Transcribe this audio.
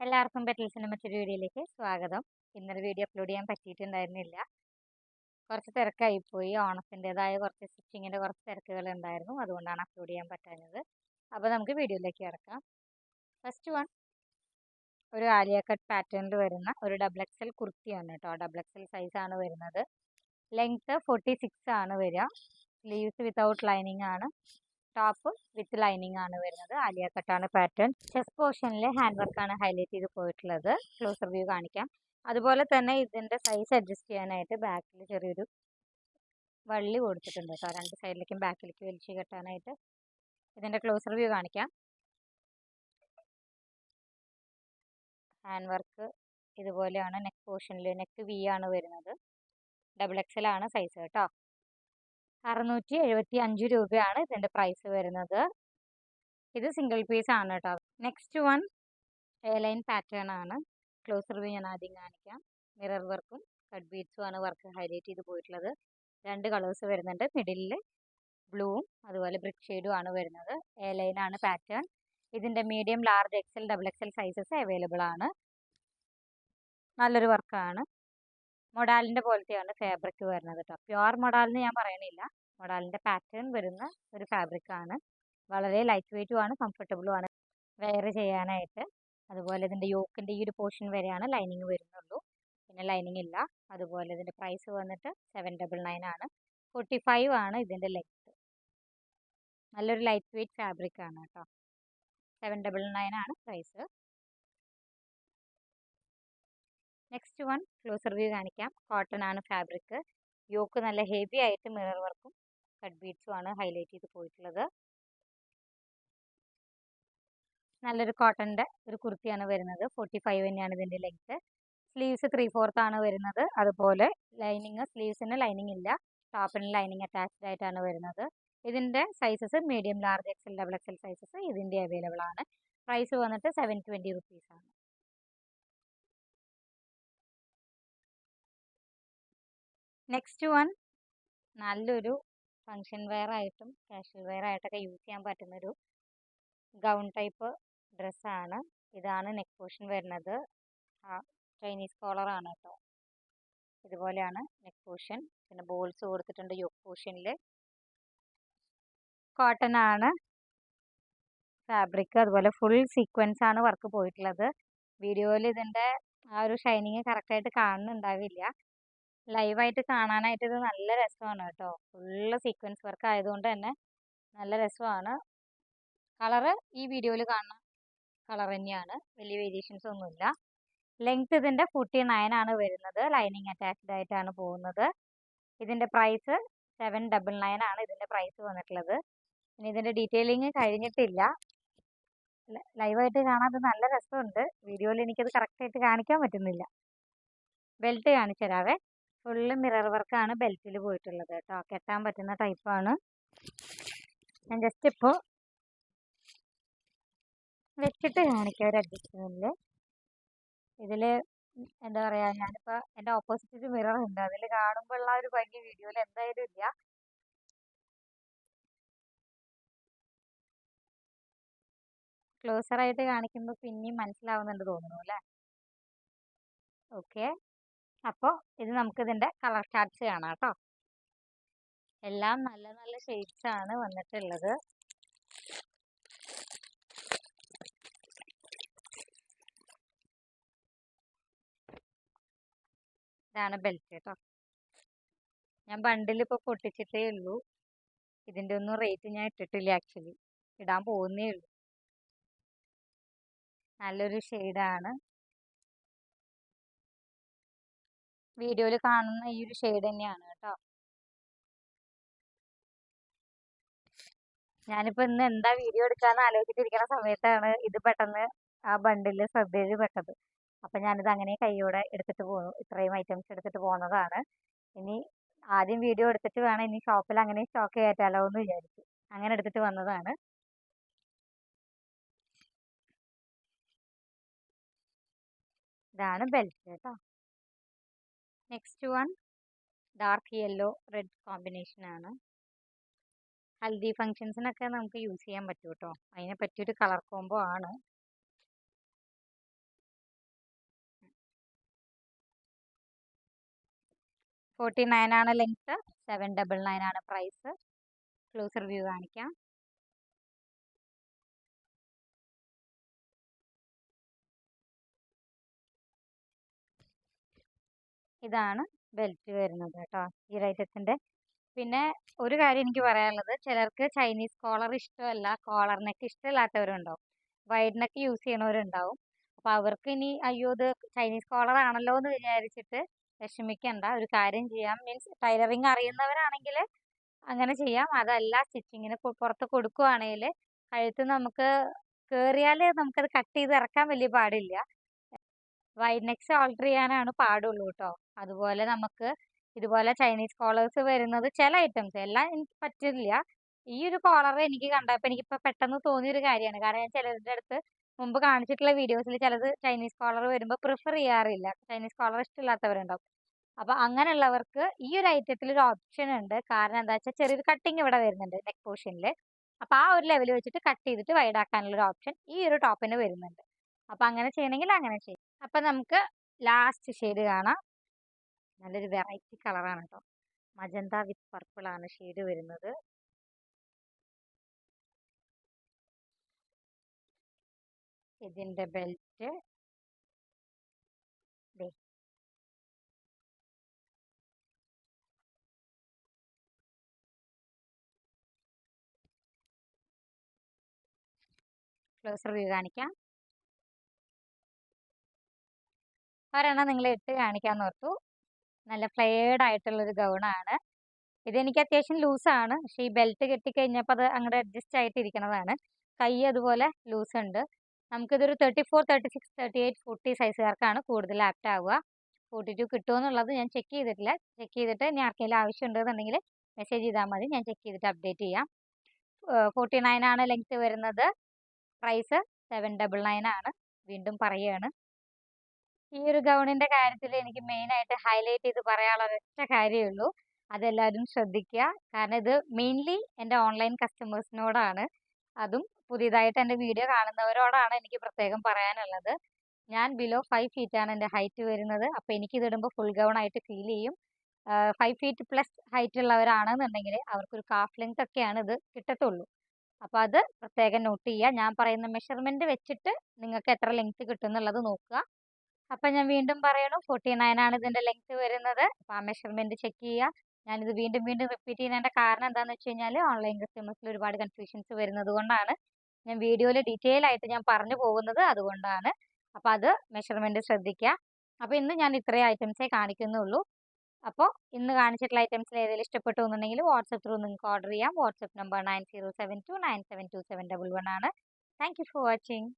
എല്ലാവർക്കും പെറ്റൽസിന്റെ മറ്റൊരു വീഡിയോയിലേക്ക് സ്വാഗതം. ഇന്നൊരു വീഡിയോ അപ്ലോഡ് ചെയ്യാൻ പറ്റിയിട്ടുണ്ടായിരുന്നില്ല. കുറച്ച് തിരക്കായിപ്പോയി. ഓണത്തിന്റെതായ കുറച്ച് സ്റ്റിച്ചിങ്ങിന്റെ കുറച്ച് തിരക്കുകൾ ഉണ്ടായിരുന്നു അതുകൊണ്ടാണ് അപ്ലോഡ് ചെയ്യാൻ പറ്റാഞ്ഞത്. അപ്പോൾ നമുക്ക് വീഡിയോയിലേക്ക് കിടക്കാം. First one. ഒരു ആലിയ കട്ട് പാറ്റേണിൽ വരുന്ന ഒരു ഡബിൾ എക്സൽ കുർത്തിയാണ് കേട്ടോ. ഡബിൾ എക്സൽ സൈസാണ് വരുന്നത്. ലെങ്ത്ത് ഫോർട്ടി സിക്സ് ആണ് വരിക. സ്ലീവ്സ് വിത്തൗട്ട് ലൈനിങ് ആണ് ടോപ്പ് വിത്ത് ലൈനിങ് ആണ് വരുന്നത്. ആലിയ കട്ടാണ് പാറ്റേൺ ചെസ് പോർഷനിൽ ഹാൻഡ് വർക്കാണ് ഹൈലൈറ്റ് ചെയ്ത് പോയിട്ടുള്ളത്. ക്ലോസർ വ്യൂ കാണിക്കാം. അതുപോലെ തന്നെ ഇതിന്റെ സൈസ് അഡ്ജസ്റ്റ് ചെയ്യാനായിട്ട് ബാക്കിൽ ചെറിയൊരു വള്ളി കൊടുത്തിട്ടുണ്ട് കേട്ടോ. രണ്ട് സൈഡിലേക്കും ബാക്കിലേക്ക് വലിച്ചു കെട്ടാനായിട്ട്. ഇതിന്റെ ക്ലോസർ വ്യൂ കാണിക്കാം. ഹാൻഡ് വർക്ക് ഇതുപോലെയാണ് നെക്ക് പോർഷനിൽ നെക്ക് വി ആണ് വരുന്നത്. ഡബിൾ എക്സൽ ആണ് സൈസ് കേട്ടോ. അറുന്നൂറ്റി എഴുപത്തി അഞ്ച് രൂപയാണ് ഇതിന്റെ പ്രൈസ് വരുന്നത്. ഇത് സിംഗിൾ പീസ് ആണ് കേട്ടോ next one A line pattern ആണ്. ക്ലോസർ വ്യൂ ഞാൻ ആദ്യം കാണിക്കാം. മിറർ വർക്കും കട്ട് ബീഡ്സും ആണ് വർക്ക് ഹൈലൈറ്റ് ചെയ്ത് പോയിട്ടുള്ളത്. രണ്ട് കളേഴ്സ് വരുന്നുണ്ട്. മിഡിലിൽ ബ്ലൂവും അതുപോലെ ബ്രിക്ക് ഷെയ്ഡും ആണ് വരുന്നത്. എ ലൈൻ ആണ് പാറ്റേൺ ഇതിന്റെ medium large XL double XL sizes available ആണ്. നല്ലൊരു വർക്കാണ് മൊഡാലിന്റെ പോലത്തെയാണ് ഫാബ്രിക് വരുന്നത് കേട്ടോ പ്യുവർ മൊഡാലെന്ന് ഞാൻ പറയണില്ല. മൊഡാലിന്റെ പാറ്റേൺ വരുന്ന ഒരു ഫാബ്രിക് ആണ്. വളരെ ലൈറ്റ് വെയിറ്റും ആണ് കംഫർട്ടബിളും ആണ് വെയർ ചെയ്യാനായിട്ട്. അതുപോലെ ഇതിന്റെ യോക്കിന്റെ ഈ ഒരു പോർഷൻ വരെയാണ് ലൈനിങ് വരുന്നുള്ളൂ. പിന്നെ ലൈനിങ് ഇല്ല. അതുപോലെ ഇതിന്റെ പ്രൈസ് വന്നിട്ട് സെവൻ ഡബിൾ നയൻ ആണ്. ഫോർട്ടി ഫൈവ് ആണ് ഇതിന്റെ ലെങ്ത്ത് നല്ലൊരു ലൈറ്റ് വെയ്റ്റ് ഫാബ്രിക് ആണ് കേട്ടോ സെവൻ ഡബിൾ നയൻ ആണ് price. Next one closer view കാണിക്കാം. കോട്ടൺ ആണ് ഫാബ്രിക് യോക്ക് നല്ല ഹെവി ആയിട്ട് മിറർ വർക്കും കട്ട് ബീഡ്സും ആണ് ഹൈലൈറ്റ് ചെയ്ത് പോയിട്ടുള്ളത്. നല്ലൊരു കോട്ടന്റെ ഒരു കുർത്തിയാണ് വരുന്നത്. ഫോർട്ടി ഫൈവ് തന്നെയാണ് ഇതിന്റെ ലെങ്ത്ത് സ്ലീവ്സ് ത്രീ ഫോർത്ത് ആണ് വരുന്നത്. അതുപോലെ ലൈനിങ് സ്ലീവ്സിന് ലൈനിങ് ഇല്ല. ടോപ്പിന് ലൈനിങ് അറ്റാച്ച്ഡ് ആയിട്ടാണ് വരുന്നത്. ഇതിന്റെ sizes medium large XL double XL sizes ഇതിന്റെ അവൈലബിൾ ആണ്. പ്രൈസ് വന്നിട്ട് seven twenty rupees next one നല്ലൊരു ഫങ്ഷൻ വെയർ ആയിട്ടും കാഷ്വൽ വെയർ ആയിട്ടൊക്കെ യൂസ് ചെയ്യാൻ പറ്റുന്നൊരു ഗൗൺ ടൈപ്പ് ഡ്രസ്സാണ് ഇതാണ് നെക്ക് പോർഷൻ വരുന്നത്. ചൈനീസ് കോളറാണ് കേട്ടോ ഇതുപോലെയാണ് നെക്ക് പോർഷൻ പിന്നെ ബോൾസ് കൊടുത്തിട്ടുണ്ട് യോക്ക് പോർഷനിൽ കോട്ടൺ ആണ്. ഫാബ്രിക് അതുപോലെ ഫുൾ സീക്വൻസ് ആണ് വർക്ക് പോയിട്ടുള്ളത്. വീഡിയോയിൽ ഇതിന്റെ ആ ഒരു ഷൈനിങ് കറക്റ്റായിട്ട് കാണുന്നുണ്ടാവില്ല. ലൈവായിട്ട് കാണാനായിട്ട് ഇത് നല്ല രസമാണ് കേട്ടോ. ഫുള്ള് സീക്വൻസ് വർക്ക് ആയതുകൊണ്ട് തന്നെ നല്ല രസമാണ്. കളറ് ഈ വീഡിയോയിൽ കാണുന്ന കളർ തന്നെയാണ്. വലിയ വേരിയേഷൻസ് ഒന്നുമില്ല. ലെങ്ത് ഇതിന്റെ ഫോർട്ടി നയൻ ആണ് വരുന്നത്. ലൈനിങ് അറ്റാച്ച്ഡ് ആയിട്ടാണ് പോകുന്നത്. ഇതിന്റെ പ്രൈസ് സെവൻ ഡബിൾ നയൻ ആണ് ഇതിന്റെ പ്രൈസ് വന്നിട്ടുള്ളത്. പിന്നെ ഇതിന്റെ ഡീറ്റെയിലിങ് കഴിഞ്ഞിട്ടില്ല. ലൈവായിട്ട് കാണാൻ നല്ല രസമുണ്ട്. വീഡിയോയിൽ എനിക്കത് കറക്റ്റായിട്ട് കാണിക്കാൻ പറ്റുന്നില്ല. ബെൽറ്റ് കാണിച്ചു തരാവേ ഫുള്ള് മിറർ വർക്കാണ് ബെൽറ്റിൽ പോയിട്ടുള്ളത് കേട്ടോ. കെട്ടാൻ പറ്റുന്ന ടൈപ്പാണ് ഞാൻ ജസ്റ്റ് ഇപ്പോൾ വെച്ചിട്ട് കാണിക്കാം ഒരു അഡ്ജസ്റ്റ്മെന്റിൽ ഇതിൽ എന്താ പറയുക ഞാനിപ്പോൾ എന്റെ ഓപ്പോസിറ്റ് മിറർ ഉണ്ട്. അതിൽ കാണുമ്പോൾ ഉള്ള ഒരു ഭംഗി വീഡിയോയിൽ എന്തായാലും ഇല്ല. ക്ലോസർ ആയിട്ട് കാണിക്കുമ്പോൾ പിന്നെയും മനസ്സിലാവുന്നുണ്ട് തോന്നുന്നു അല്ലേ? ഓക്കെ അപ്പോൾ ഇത് നമുക്ക് ഇതിന്റെ കളർ ചാർട്ട്സ് കാണാം കേട്ടോ. എല്ലാം നല്ല നല്ല ഷെയ്ഡ്സ് ആണ് വന്നിട്ടുള്ളത്. ഇതാണ് ബെൽറ്റ് കേട്ടോ. ഞാൻ ബണ്ടിൽ ഇപ്പോൾ പൊട്ടിച്ചിട്ടേ ഉള്ളൂ. ഇതിന്റെ ഒന്നും റേറ്റ് ഞാൻ ഇട്ടിട്ടില്ല ആക്ച്വലി ഇടാൻ പോകുന്നേ ഉള്ളൂ. നല്ലൊരു ഷെയ്ഡാണ് വീഡിയോയിൽ കാണുന്ന ഈ ഒരു ഷെയ്ഡ് തന്നെയാണ് കേട്ടോ. ഞാനിപ്പോൾ ഇന്ന് എന്താ വീഡിയോ എടുക്കാന്ന് ആലോചിച്ചിരിക്കുന്ന സമയത്താണ് ഇത് പെട്ടെന്ന് ആ ബണ്ടിൽ ശ്രദ്ധയിൽ പെട്ടത് അപ്പം ഞാനിത് അങ്ങനെ കൈയോടെ എടുത്തിട്ട് പോകുന്നു ഇത്രയും ഐറ്റംസ് എടുത്തിട്ട് പോകുന്നതാണ് ഇനി ആദ്യം വീഡിയോ എടുത്തിട്ട് വേണം ഇനി ഷോപ്പിൽ അങ്ങനെ സ്റ്റോക്ക് കയറ്റാലോ എന്ന് വിചാരിച്ചു. അങ്ങനെ എടുത്തിട്ട് വന്നതാണ്. ഇതാണ് ബെൽറ്റ് കേട്ടോ. Next one dark yellow red കോമ്പിനേഷനാണ് ഹൽദി ഫങ്ഷൻസിനൊക്കെ നമുക്ക് യൂസ് ചെയ്യാൻ പറ്റും കേട്ടോ അതിനെ പറ്റിയൊരു കളർ കോംബോ ആണ്. ഫോർട്ടി നയൻ ആണ് ലെങ്ത്ത് സെവൻ ഡബിൾ നയൻ ആണ് പ്രൈസ് ക്ലോസ് റിവ്യൂ കാണിക്കാം. ഇതാണ് ബെൽറ്റ് വരുന്നത് കേട്ടോ ഈ ഐറ്റത്തിന്റെ പിന്നെ ഒരു കാര്യം എനിക്ക് പറയാനുള്ളത് ചിലർക്ക് ചൈനീസ് കോളർ ഇഷ്ടമല്ല കോളർ നെക്ക് ഇഷ്ടമില്ലാത്തവരുണ്ടാവും വൈഡ് നെക്ക് യൂസ് ചെയ്യണവരുണ്ടാവും. അപ്പോൾ അവർക്ക് ഇനി അയ്യോ ഇത് ചൈനീസ് കോളർ ആണല്ലോ എന്ന് വിചാരിച്ചിട്ട് വിഷമിക്കണ്ട ഒരു കാര്യം ചെയ്യാം. മീൻസ് ടൈലറിങ് അറിയുന്നവരാണെങ്കിൽ അങ്ങനെ ചെയ്യാം. അതല്ല സ്റ്റിച്ചിങ്ങിന് പുറത്ത് കൊടുക്കുവാണെങ്കിൽ കഴുത്ത് നമുക്ക് കയറിയാൽ നമുക്കത് കട്ട് ചെയ്ത് ഇറക്കാൻ വലിയ പാടില്ല. വൈഡ് നെക്സ് ഓൾട്ടർ ചെയ്യാനാണ് പാടുള്ളൂ കേട്ടോ അതുപോലെ നമുക്ക് ഇതുപോലെ ചൈനീസ് കോളേഴ്സ് വരുന്നത് ചില ഐറ്റംസ് എല്ലാം എനിക്ക് പറ്റില്ല ഈ ഒരു കോളർ എനിക്ക് കണ്ടപ്പോൾ എനിക്കിപ്പോൾ പെട്ടെന്ന് തോന്നിയൊരു കാര്യമാണ്. കാരണം ഞാൻ ചിലരുടെ അടുത്ത് മുമ്പ് കാണിച്ചിട്ടുള്ള വീഡിയോസിൽ ചിലത് ചൈനീസ് കോളർ വരുമ്പോൾ പ്രിഫർ ചെയ്യാറില്ല. ചൈനീസ് കോളർ ഇഷ്ടമില്ലാത്തവരുണ്ടാവും. അപ്പോൾ അങ്ങനെയുള്ളവർക്ക് ഈ ഒരു ഐറ്റത്തിൽ ഒരു ഓപ്ഷൻ ഉണ്ട്. കാരണം എന്താ വെച്ചാൽ ചെറിയൊരു കട്ടിങ് ഇവിടെ വരുന്നുണ്ട് നെക്ക് പോർഷനിൽ അപ്പോൾ ആ ഒരു ലെവൽ വെച്ചിട്ട് കട്ട് ചെയ്തിട്ട് വൈഡാക്കാനുള്ള ഒരു ഓപ്ഷൻ ഈ ഒരു ടോപ്പിന് വരുന്നുണ്ട്. അപ്പോൾ അങ്ങനെ ചെയ്യണമെങ്കിൽ അങ്ങനെ ചെയ്യും അപ്പം നമുക്ക് ലാസ്റ്റ് ഷെയ്ഡ് കാണാം. നല്ലൊരു വെറൈറ്റി കളറാണ് കേട്ടോ മജന്ത വിത്ത് പർപ്പിൾ ആണ് ഷെയ്ഡ് വരുന്നത്. ഇതിന്റെ ബെൽറ്റ് ക്ലോസർ വ്യൂ കാണിക്കാം. ഒരെണ്ണം നിങ്ങൾ ഇട്ട് കാണിക്കാന്ന് ഓർത്തു. നല്ല ഫ്ലെയർഡ് ആയിട്ടുള്ളൊരു ഗൗണാണ്. ഇതെനിക്ക് അത്യാവശ്യം ലൂസാണ്. പക്ഷേ ഈ ബെൽറ്റ് കെട്ടിക്കഴിഞ്ഞപ്പോൾ അത് അങ്ങോട്ട് അഡ്ജസ്റ്റ് ആയിട്ട് കൈ അതുപോലെ ലൂസ് ഉണ്ട് നമുക്കിതൊരു thirty four thirty six thirty eight forty സൈസുകാർക്കാണ് കൂടുതൽ ആപ്റ്റ് ആവുക. ഫോർട്ടി ടു കിട്ടുമോ എന്നുള്ളത് ഞാൻ ചെക്ക് ചെയ്തിട്ടില്ല. ചെക്ക് ചെയ്തിട്ട് ഇനി ആർക്കെങ്കിലും ആവശ്യം ഉണ്ടെന്നുണ്ടെങ്കിൽ മെസ്സേജ് ചെയ്താൽ മതി. ഞാൻ ചെക്ക് ചെയ്തിട്ട് അപ്ഡേറ്റ് ചെയ്യാം. ഫോർട്ടി നയൻ ആണ് ലെങ്ത് വരുന്നത്. പ്രൈസ് സെവൻ ഡബിൾ നയൻ ആണ്. വീണ്ടും പറയുകയാണ് ഈ ഒരു ഗൗണിന്റെ കാര്യത്തിൽ എനിക്ക് മെയിൻ ആയിട്ട് ഹൈലൈറ്റ് ചെയ്ത് പറയാനുള്ള ഒരൊറ്റ കാര്യമേ ഉള്ളൂ. അതെല്ലാവരും ശ്രദ്ധിക്കുക. കാരണം ഇത് മെയിൻലി എന്റെ ഓൺലൈൻ കസ്റ്റമേഴ്സിനോടാണ്. അതും പുതിയതായിട്ട് എന്റെ വീഡിയോ കാണുന്നവരോടാണ് എനിക്ക് പ്രത്യേകം പറയാനുള്ളത്. ഞാൻ ബിലോ ഫൈവ് ഫീറ്റ് ആണ് എന്റെ ഹൈറ്റ് വരുന്നത്. അപ്പോൾ എനിക്ക് ഇതിടുമ്പോൾ ഫുൾ ഗൗൺ ആയിട്ട് ഫീൽ ചെയ്യും. ഫൈവ് ഫീറ്റ് പ്ലസ് ഹൈറ്റ് ഉള്ളവരാണെന്നുണ്ടെങ്കിൽ അവർക്കൊരു കാഫ് ലെങ്ത് ഒക്കെയാണ് ഇത് കിട്ടത്തുള്ളൂ. അപ്പോൾ അത് പ്രത്യേകം നോട്ട് ചെയ്യുക. ഞാൻ പറയുന്ന മെഷർമെന്റ് വെച്ചിട്ട് നിങ്ങൾക്ക് എത്ര ലെങ്ത് കിട്ടും എന്നുള്ളത് നോക്കുക. അപ്പം ഞാൻ വീണ്ടും പറയണു. ഫോർട്ടി നയൻ ആണ് ഇതിന്റെ ലെങ്ത് വരുന്നത്. അപ്പോൾ ആ മെഷർമെന്റ് ചെക്ക് ചെയ്യുക ഞാനിത് വീണ്ടും വീണ്ടും റിപ്പീറ്റ് ചെയ്യുന്നതിന്റെ കാരണം എന്താണെന്ന് വെച്ച് കഴിഞ്ഞാൽ ഓൺലൈൻ കസ്റ്റമേഴ്സിൽ ഒരുപാട് കൺഫ്യൂഷൻസ് വരുന്നത് കൊണ്ടാണ്. ഞാൻ വീഡിയോയിൽ ഡീറ്റെയിൽ ആയിട്ട് ഞാൻ പറഞ്ഞു പോകുന്നത് അതുകൊണ്ടാണ്. അപ്പൊ അത് മെഷർമെന്റ് ശ്രദ്ധിക്കുക അപ്പൊ ഇന്ന് ഞാൻ ഇത്രയും ഐറ്റംസേ കാണിക്കുന്നുള്ളൂ. അപ്പോൾ ഇന്ന് കാണിച്ചിട്ടുള്ള ഐറ്റംസിൽ ഏതെങ്കിലും ഇഷ്ടപ്പെട്ടു എന്നുണ്ടെങ്കിൽ വാട്സപ്പ് ത്രൂ നിങ്ങൾക്ക് ഓർഡർ ചെയ്യാം. WhatsApp number nine zero seven two nine seven two seven double one ആണ്. Thank you for watching